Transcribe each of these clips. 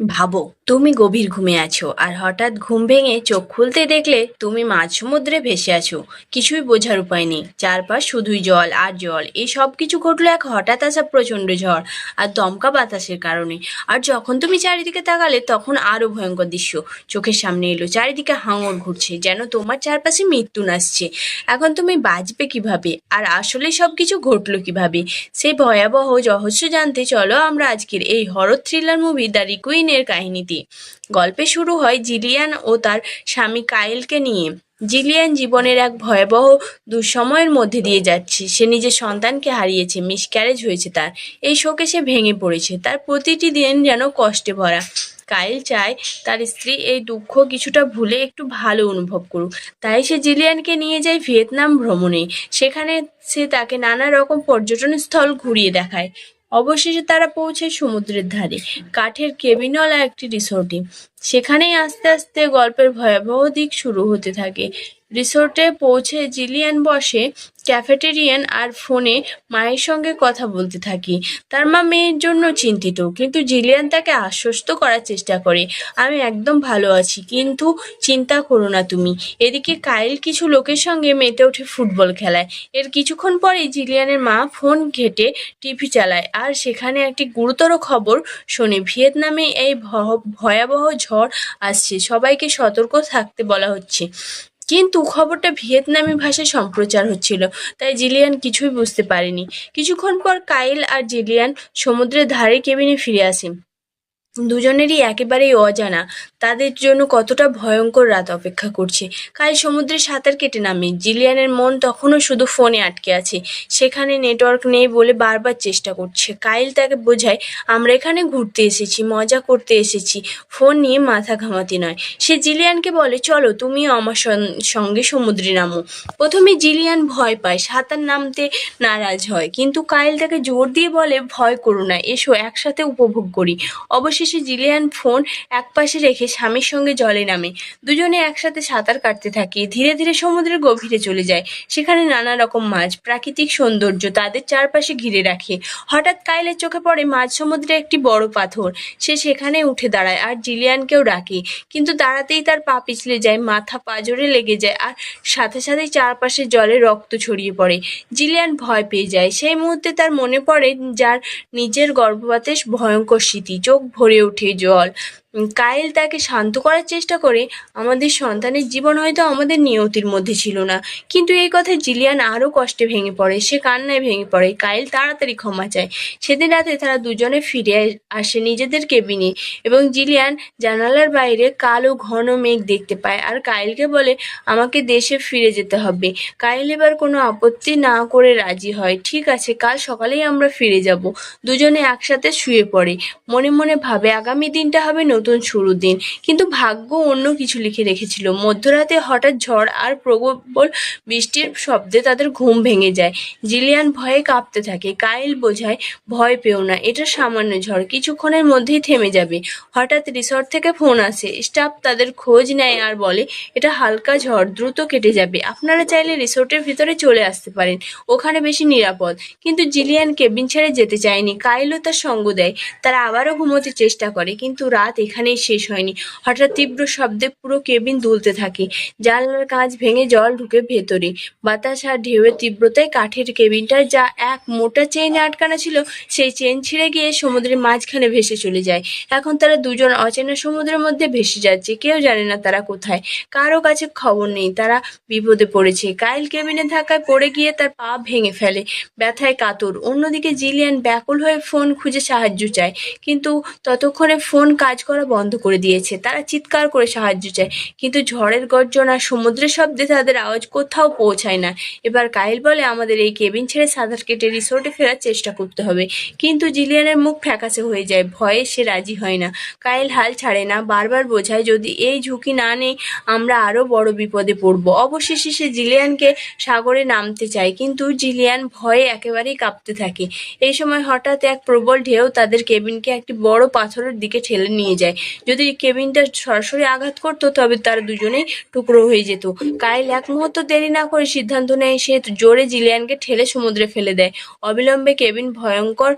ভাবো, তুমি গভীর ঘুমে আছো আর হঠাৎ ঘুম ভেঙে চোখ খুলতে দেখলে তুমি মাঝ সমুদ্রে ভেসে আছো। কিছুই বোঝার উপায় নেই। চারপাশ শুধুই জল আর জল। এই সব কিছু ঘটলো এক হঠাৎ আসা প্রচণ্ড ঝড় আর দমকা বাতাসের কারণে। আর যখন তুমি চারিদিকে তাকালে তখন আরও ভয়ঙ্কর দৃশ্য। চোখের সামনে এলো, চারিদিকে হাঙর ঘুরছে, যেন তোমার চারপাশে মৃত্যু নাচছে। এখন তুমি বাঁচবে কীভাবে? আর আসলে সব কিছু ঘটলো কীভাবে? সেই ভয়াবহ রহস্য জানতে চলো আমরা আজকের এই হরর থ্রিলার মুভি দ্য রিকুইনের কাহিনীটি। গল্পে শুরু হয় জিলিয়ান ও তার স্বামী কায়েলকে নিয়ে। জিলিয়ান জীবনের এক ভয়াবহ দুঃসময়ের মধ্যে দিয়ে যাচ্ছে। সে নিজের সন্তানকে হারিয়েছে, মিসক্যারেজ হয়েছে তার। এই শোকে সে ভেঙে পড়েছে। তার প্রতিটি দিন যেন কষ্টে ভরা। কায়েল চায় তার স্ত্রী এই দুঃখ কিছুটা ভুলে একটু ভালো অনুভব করুক। তাই সে জিলিয়ানকে নিয়ে যায় ভিয়েতনাম ভ্রমণে। সেখানে সে তাকে নানা রকম পর্যটন স্থল ঘুরিয়ে দেখায়। অবশেষে তারা পৌঁছে সমুদ্রের ধারে। কাঠের কেবিনওয়ালা একটি রিসোর্টে। সেখানেই আস্তে আস্তে গল্পের ভয়াবহ দিক শুরু হতে থাকে। রিসোর্টে পৌঁছে জিলিয়ান বসে ক্যাফেটেরিয়ান আর ফোনে মায়ের সঙ্গে কথা বলতে থাকি। তার মা মেয়ের জন্য চিন্তিত, কিন্তু জিলিয়ান তাকে আশ্বস্ত করার চেষ্টা করে। আমি একদম ভালো আছি, কিন্তু চিন্তা করো না তুমি। এদিকে কাইল কিছু লোকের সঙ্গে মেতে ওঠে ফুটবল খেলায়। এর কিছুক্ষণ পরেই জিলিয়ানের মা ফোন ঘেটে টিভি চালায়। আর সেখানে একটি গুরুতর খবর শোনে, ভিয়েতনামে এই ভয়াবহ ঝড় আসছে সবাইকে সতর্ক থাকতে বলা হচ্ছে। কিন্তু খবরটা ভিয়েতনামি ভাষায় সম্প্রচার হচ্ছিল। তাই জিলিয়ান কিছুই বুঝতে পারেনি। কিছুক্ষণ পর কাইল আর জিলিয়ান সমুদ্রের ধারে কেবিনে ফিরে আসে। দুজনেরই একেবারেই অজানা। তাদের জন্য কতটা ভয়ঙ্কর রাত অপেক্ষা করছে। কাল সমুদ্রে সাঁতার কেটে নামে। জিলিয়ানের মন তখনও শুধু ফোনে আটকে আছে। সেখানে নেটওয়ার্ক নেই বলে বারবার চেষ্টা করছে। কাইল তাকে বোঝায়, আমরা এখানে ঘুরতে এসেছি, মজা করতে এসেছি। ফোন নিয়ে মাথা ঘামাতে নয়। সে জিলিয়ানকে বলে, চলো, তুমিও আমার সঙ্গে সমুদ্রে নামো। প্রথমে জিলিয়ান ভয় পায়, সাঁতার নামতে নারাজ হয়। কিন্তু কাইল তাকে জোর দিয়ে বলে, ভয় করো না, এসো, একসাথে উপভোগ করি। অবশেষে জিলিয়ান ফোন একপাশে রেখে স্বামীর সঙ্গে জলে নামে। দুজনে একসাথে সাঁতার কাটতে থাকে। ধীরে ধীরে সমুদ্রের গভীরে চলে যায়। সেখানে নানা রকম মাছ, প্রাকৃতিক সৌন্দর্য তাদের চারপাশে ঘিরে রাখে। হঠাৎ কাইলের চোখে পড়ে মাঝ সমুদ্রে একটি বড় পাথর। সে সেখানে উঠে দাঁড়ায় আর জিলিয়ানকেও ডাকে। কিন্তু দাঁড়াতেই তার পা পিছলে যায়, মাথা পাজরে লেগে যায় আর সাথে সাথেই চারপাশে জলে রক্ত ছড়িয়ে পড়ে। জিলিয়ান ভয় পেয়ে যায়। সেই মুহূর্তে তার মনে পড়ে যার নিজের গর্ভপাতের ভয়ঙ্কর স্মৃতি। চোখ ভরে ওঠে জল। কায়েল তাকে শান্ত করার চেষ্টা করে আমাদের সন্তানের জীবন হয়তো আমাদের নিয়তির মধ্যে ছিল না। কিন্তু এই কথায় জিলিয়ান আরও কষ্টে ভেঙে পড়ে, সে কান্নায় ভেঙে পড়ে। কায়েল তাড়াতাড়ি ক্ষমা চায়। সেদিন রাতে তারা দুজনে ফিরে আসে নিজেদের কেবিনে এবং জিলিয়ান জানালার বাইরে কালো ঘন মেঘ দেখতে পায় আর কায়েলকে বলে, আমাকে দেশে ফিরে যেতে হবে। কায়েল এবার কোনো আপত্তি না করে রাজি হয়। ঠিক আছে, কাল সকালেই আমরা ফিরে যাব। দুজনে একসাথে শুয়ে পড়ে। মনে মনে ভাবে, আগামী দিনটা হবে নতুন শুরুর দিন। কিন্তু ভাগ্য অন্য কিছু লিখে রেখেছিল। মধ্যরাতে হঠাৎ ঝড় আর প্রবল বৃষ্টির শব্দে তাদের ঘুম ভেঙে যায়। জিলিয়ান ভয়ে কাঁপতে থাকে। কাইল বোঝায়, ভয় পেও না, এটা সামান্য ঝড়। কিছুক্ষণের মধ্যেই থেমে যাবে। হঠাৎ রিসর্ট থেকে ফোন আসে। স্টাফ তাদের খোঁজ নেয় আর বলে, এটা হালকা ঝড়, দ্রুত কেটে যাবে। আপনারা চাইলে রিসোর্টের ভিতরে চলে আসতে পারেন। ওখানে বেশি নিরাপদ। কিন্তু জিলিয়ান কেবিন ছেড়ে যেতে চায়নি। কাইলও তার সঙ্গ দেয়। তারা আবারও ঘুমোতে চেষ্টা করে, কিন্তু রাত এখানেই শেষ হয়নি। হঠাৎ তীব্র শব্দে পুরো কেবিন দুলতে থাকে। জানলার কাঁচ ভেঙে জল ঢুকে ভেতরে। বাতাস আর ঢেউয়ের তীব্রতায় কাঠের কেবিনটা যা এক মোটা চেইনে আটকানো ছিল, সেই চেন ছিঁড়ে গিয়ে সমুদ্রের মাঝখানে ভেসে চলে যায়। এখন তারা দুজন অচেনা সমুদ্রের মধ্যে ভেসে যাচ্ছে। কেউ জানে না তারা কোথায়। কারও কাছে খবর নেই, তারা বিপদে পড়েছে। কাইল কেবিনে থাকায় পড়ে গিয়ে তার পা ভেঙে ফেলে। ব্যথায় কাতর। অন্যদিকে জিলিয়ান ব্যাকুল হয়ে ফোন খুঁজে সাহায্য চায়। কিন্তু ততক্ষণে ফোন কাজ করা বন্ধ করে দিয়েছে। তারা চিৎকার করে সাহায্য চায়। কিন্তু ঝড়ের গর্জন আর সমুদ্রের শব্দে তাদের আওয়াজ কোথাও পৌঁছায় না। এবার কাইল বলে, আমাদের এই কেবিন ছেড়ে সাঁতার কেটে রিসোর্টে ফেরার চেষ্টা করতে হবে। কিন্তু জিলিয়ানের মুখ ফ্যাকাশে হয়ে যায়। ভয়ে সে রাজি হয় না। কাইল হাল ছাড়ে না। বারবার বোঝায়, যদি এই ঝুঁকি না নেই, আমরা আরও বড় বিপদে পড়ব। অবশেষে সে জিলিয়ানকে সাগরে নামতে চায়। কিন্তু জিলিয়ান ভয়ে একেবারেই কাঁপতে থাকে। এই সময় হঠাৎ এক প্রবল ঢেউ তাদের কেবিনকে একটি বড় পাথরের দিকে ঠেলে নিয়ে যায়। যদি কেবিনটা সরাসরি আঘাত করতো, তবে তারা দুজনেই টুকরো হয়ে যেত। কাইল এক মুহূর্ত দেরি না করে সিদ্ধান্ত নেয়, সে জোরে জিলিয়ানকে ঠেলে সমুদ্রে ফেলে দেয়। অবিলম্বে কেবিন ভয়ঙ্কর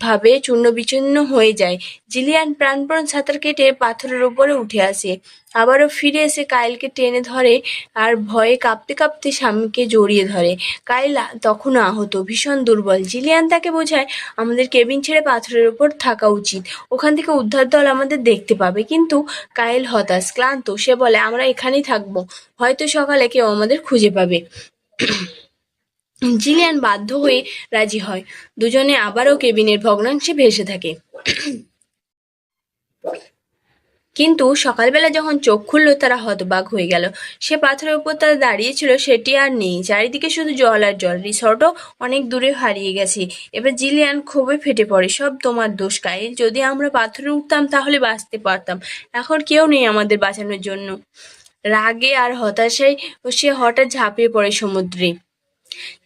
ভাবে চূর্ণ বিচূর্ণ হয়ে যায়। জিলিয়ান প্রাণপণ সাঁতার কেটে পাথরের উপরে উঠে আসে। আবারও ফিরে এসে কাইলকে টেনে ধরে আর ভয়ে কাঁপতে কাঁপতে স্বামীকে জড়িয়ে ধরে। কাইল তখনও আহত, ভীষণ দুর্বল। জিলিয়ান তাকে বোঝায়, আমাদের কেবিন ছেড়ে পাথরের ওপর থাকা উচিত। ওখান থেকে উদ্ধার দল আমাদের দেখতে পাবে। কিন্তু কাইল হতাশ, ক্লান্ত। সে বলে, আমরা এখানেই থাকব। হয়তো সকালে কেউ আমাদের খুঁজে পাবে। জিলিয়ান বাধ্য হয়ে রাজি হয়। দুজনে আবারও কেবিনের ভগ্নাংশে ভেসে থাকে। কিন্তু সকালবেলা যখন চোখ খুলল, তারা হতবাক হয়ে গেল। সে পাথরের উপর তারা দাঁড়িয়েছিল সেটি আর নেই। চারিদিকে শুধু জল আর জল। রিসর্টও অনেক দূরে হারিয়ে গেছে। এবার জিলিয়ান ক্ষোভে ফেটে পড়ে। সব তোমার দোষ, কাইল। যদি আমরা পাথরে উঠতাম, তাহলে বাঁচতে পারতাম। এখন কেউ নেই আমাদের বাঁচানোর জন্য। রাগে আর হতাশায় সে হঠাৎ ঝাঁপিয়ে পড়ে সমুদ্রে।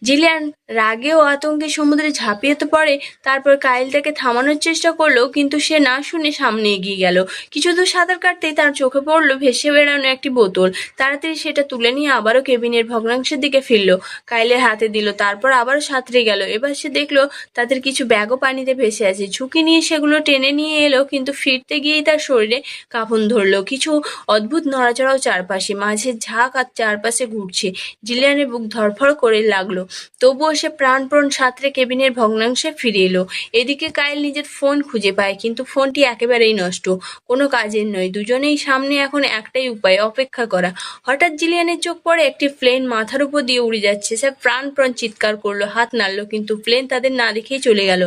জিলিয়ান রাগে ও আতঙ্কে সমুদ্রে ঝাঁপিয়ে তো পড়ে, তারপর কাইল তাকে থামানোর চেষ্টা করল, কিন্তু সে না শুনে সামনে এগিয়ে গেল। কিছু দূর সাঁতার কাটতেই তার চোখে পড়ল ভেসে বেড়ানো একটি বোতল। তাড়াতাড়ি সেটা তুলে নিয়ে আবারও কেবিনের ভগ্নাংশের দিকে ফিরল। কাইলের হাতে দিল, তারপর আবারও সাঁতরে গেল। এবার সে দেখল তাদের কিছু ব্যাগও পানিতে ভেসে আছে। ঝুঁকি নিয়ে সেগুলো টেনে নিয়ে এলো, কিন্তু ফিরতে গিয়েই তার শরীরে কাঁপন ধরলো। কিছু অদ্ভুত নড়াচড়াও চারপাশে, মাঝে ঝাঁক আর চারপাশে ঘুরছে। জিলিয়ানের বুক ধরফর করে লাগল। তবুও সে প্রাণপণ সাঁতরে কেবিনের ভগ্নাংশে ফিরে এলো। এদিকে কাইল নিজের ফোন খুঁজে পায়, কিন্তু ফোনটি একেবারেই নষ্ট। কোনো কাজের নয়, দুজনেই সামনে এখন একটাই উপায়, অপেক্ষা করা। হঠাৎ জিলিয়ানের চোখ পড়ে একটি প্লেন মাথার উপর দিয়ে উড়ে যাচ্ছে। সে প্রাণপণ চিৎকার করল, হাত নাড়লো, কিন্তু প্লেন তাদের না দেখেই চলে গেল।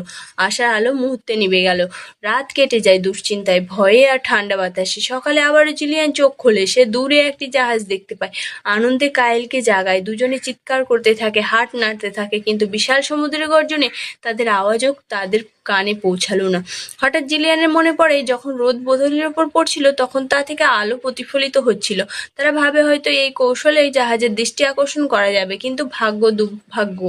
আশার আলো মুহূর্তে নিভে গেল। রাত কেটে যায় দুশ্চিন্তায়, ভয়ে আর ঠান্ডা বাতাসে। সকালে আবারও জিলিয়ান চোখ খোলে। সে দূরে একটি জাহাজ দেখতে পায়। আনন্দে কায়েলকে জাগায়। দুজনে চিৎকার করতে থাকে। হাট নাড়তে থাকে কিন্তু বিশাল সমুদ্রের গর্জনে তাদের আওয়াজও তাদের কানে পৌঁছালো না। হঠাৎ জিলিয়ানের মনে পড়ে, যখন রোদ বোধলির ওপর পড়ছিল, তখন তা থেকে আলো প্রতিফলিত হচ্ছিল। তারা ভাবে হয়তো এই কৌশলে জাহাজের দৃষ্টি আকর্ষণ করা যাবে, কিন্তু ভাগ্য দুর্ভাগ্য।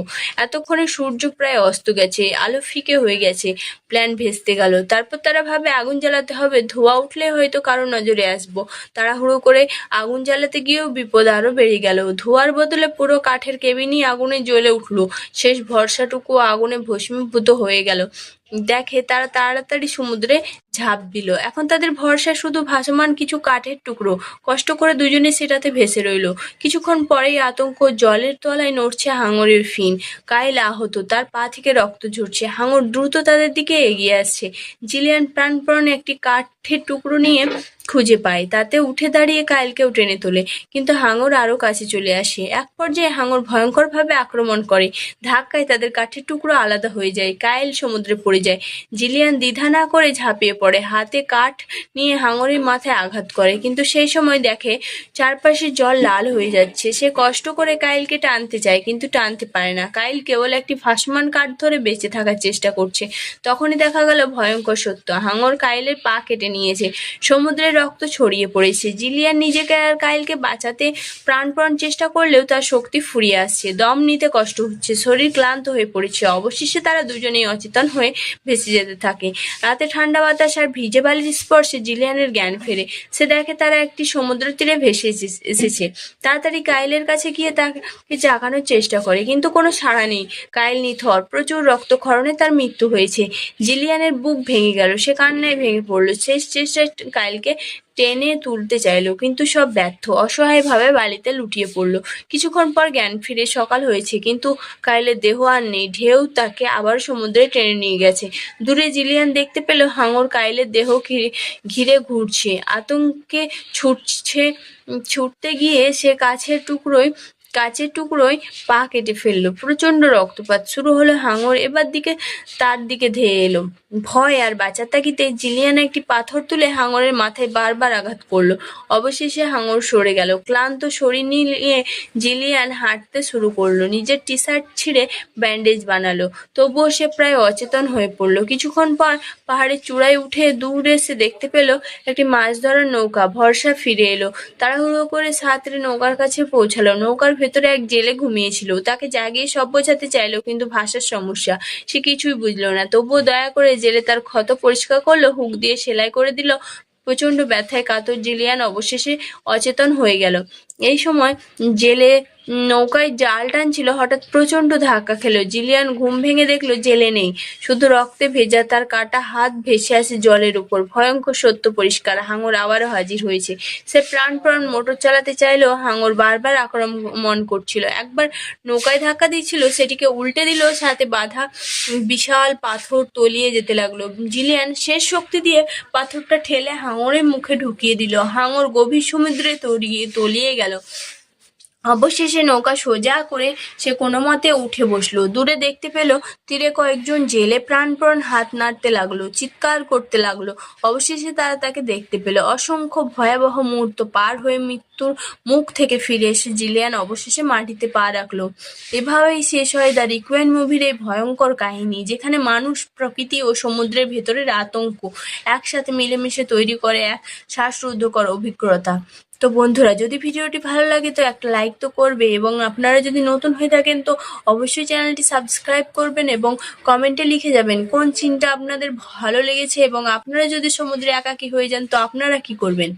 এতক্ষণে সূর্য প্রায় অস্ত গেছে, আলো ফিকে হয়ে গেছে, প্ল্যান ভেস্তে গেল। তারপর তারা ভাবে আগুন জ্বালাতে হবে, ধোঁয়া উঠলে হয়তো কারও নজরে আসব। তাড়াহুড়ো করে আগুন জ্বালাতে গিয়েও বিপদ আরও বেড়ে গেল। ধোঁয়ার বদলে পুরো কাঠের কেবিনই আগুনে জ্বলে উঠল। শেষ ভরসাটুকু আগুনে ভস্মীভূত হয়ে গেল। দেখে তারা তাড়াতাড়ি সমুদ্রে ঝাঁপ দিল। এখন তাদের ভরসা শুধু ভাসমান কিছু কাঠের টুকরো। কষ্ট করে দুজনে সেটাতে ভেসে রইল। কিছুক্ষণ পরেই আতঙ্ক জলের তলায় নড়ছে হাঙরের ফিন। কাইল আহত তার পা থেকে রক্ত ঝরছে। হাঙর দ্রুত তাদের দিকে এগিয়ে আসছে। জিলিয়ান প্রাণপণ একটি কাঠের টুকরো নিয়ে খুঁজে পায়। তাতে উঠে দাঁড়িয়ে কাইলকেও টেনে তোলে। কিন্তু হাঙর আরও কাছে চলে আসে। এক পর্যায়ে হাঙর ভয়ঙ্করভাবে আক্রমণ করে। ধাক্কায় তাদের কাঠের টুকরো আলাদা হয়ে যায়। কাইল সমুদ্রে পড়ে যায়। জিলিয়ান দ্বিধা না করে ঝাঁপিয়ে পড়ে, হাতে কাঠ নিয়ে হাঙরের মাথায় আঘাত করে। কিন্তু সেই সময় দেখে চারপাশে জল লাল হয়ে যাচ্ছে। সে কষ্ট করে কাইলকে টানতে চায়, কিন্তু টানতে পারে না। কাইল কেবল একটি ভাসমান কাঠ ধরে বেঁচে থাকার চেষ্টা করছে। তখনই দেখা গেল ভয়ঙ্কর সত্য। হাঙর কাইলের পা কেটে নিয়েছে। সমুদ্রের রক্ত ছড়িয়ে পড়েছে। জিলিয়ান নিজেকে আর কাইলকে বাঁচাতে প্রাণপণ চেষ্টা করলেও তার শক্তি ফুরিয়ে আসছে। দম নিতে কষ্ট হচ্ছে। শরীর ক্লান্ত হয়ে পড়েছে। অবশেষে তারা দুজনেই অচেতন হয়ে ভেসে যেতে থাকে। রাতে ঠান্ডা বাতাস আর ভিজে বালির স্পর্শে জিলিয়ানের জ্ঞান ফেরে। সে দেখে তারা একটি সমুদ্র তীরে ভেসে এসে- এসেছে। তাড়াতাড়ি কাইলের কাছে গিয়ে তাকে জাগানোর চেষ্টা করে, কিন্তু কোনো সাড়া নেই। কাইল নিথর, প্রচুর রক্তক্ষরণে তার মৃত্যু হয়েছে। জিলিয়ানের বুক ভেঙে গেল, সে কান্নায় ভেঙে পড়ল। শেষ চেষ্টায় কাইলকে টেনে তুলতে চাইলো, কিন্তু সব ব্যর্থ। অসহায়ভাবে বালিতে লুটিয়ে পড়ল। কিছুক্ষণ পর জ্ঞান ফিরে সকাল হয়েছে, কিন্তু কাইলের দেহ আর নেই। ঢেউ তাকে আবার সমুদ্রে টেনে নিয়ে গেছে। দূরে জিলিয়ান দেখতে পেল হাঙর কাইলের দেহ ঘিরে ঘিরে ঘুরছে। আতঙ্কে ছুটছে, ছুটতে গিয়ে সে কাছের টুকরোয় কাচের টুকরোয় পা কেটে ফেলল। প্রচণ্ড রক্তপাত শুরু হলো হাঙর। এবার দিকে তার দিকে ধেয়ে এলো। ভয় আর বাঁচার তাগিতে জিলিয়ান একটি পাথর তুলে হাঙরের মাথায় বারবার আঘাত করল। অবশেষে হাঙর সরে গেল। ক্লান্ত শরীর নিয়ে জিলিয়ান হাঁটতে শুরু করল। নিজের টি শার্ট ছিঁড়ে ব্যান্ডেজ বানালো। তবুও সে প্রায় অচেতন হয়ে পড়ল। কিছুক্ষণ পর পাহাড়ের চূড়ায় উঠে দূরে সে দেখতে পেল একটি মাছ ধরার নৌকা। ভরসা ফিরে এলো। তাড়াহুড়ো করে সাঁতরে নৌকার কাছে পৌঁছালো। নৌকার ভেতরে এক জেলে ঘুমিয়েছিল। তাকে জাগিয়ে সব বোঝাতে চাইলো, কিন্তু ভাষার সমস্যা। সে কিছুই বুঝলো না। তবুও দয়া করে জেলে তার ক্ষত পরিষ্কার করল, হুক দিয়ে সেলাই করে দিল। প্রচণ্ড ব্যথায় কাতর জিলিয়ান অবশেষে অচেতন হয়ে গেল। এই সময় জেলে নৌকায় জাল টানছিল, হঠাৎ প্রচণ্ড ধাক্কা খেলো। জিলিয়ান ঘুম ভেঙে দেখল, জেলে নেই। শুধু রক্তে ভেজা তার কাটা হাত ভেসে আসে জলের উপর। ভয়ঙ্কর সত্য পরিষ্কার, হাঙর আবারও হাজির হয়েছে। সে প্রাণ প্রাণ মোটর চালাতে চাইলেও হাঙর বারবার আক্রমণ করছিল। একবার নৌকায় ধাক্কা দিচ্ছিল, সেটিকে উল্টে দিল, সাথে বাধা, বিশাল পাথর তলিয়ে যেতে লাগল। জিলিয়ান শেষ শক্তি দিয়ে পাথরটা ঠেলে হাঙরের মুখে ঢুকিয়ে দিল। হাঙর গভীর সমুদ্রে তলিয়ে তলিয়ে গেল। অবশেষে নৌকা সোজা করে সে কোনো মতে উঠে বসল। দূরে দেখতে পেল তীরে কয়েকজন জেলে প্রাণপণ হাত নাড়তে লাগল, চিৎকার করতে লাগল। অবশেষে তারা তাকে দেখতে পেল। অসংখ্য ভয়াবহ মুহূর্ত পার হয়ে মৃত্যুর মুখ থেকে ফিরে এসে জিলিয়ান অবশেষে মাটিতে পা রাখল। এভাবেই শেষ হয় দ্য রিকুয়েন মুভির এই ভয়ঙ্কর কাহিনী, যেখানে মানুষ, প্রকৃতি ও সমুদ্রের ভেতরের আতঙ্ক একসাথে মিলেমিশে তৈরি করে এক শ্বাসরুদ্ধকর অভিজ্ঞতা। তো বন্ধুরা, যদি ভিডিওটি ভালো লাগে তো একটা লাইক তো করবে এবং আপনারা যদি নতুন হয়ে থাকেন তো অবশ্যই চ্যানেলটি সাবস্ক্রাইব করবেন এবং কমেন্টে লিখে যাবেন কোন সিনটা আপনাদের ভালো লেগেছে এবং আপনারা যদি সমুদ্রে একাকি হয়ে যান তো আপনারা কি করবেন?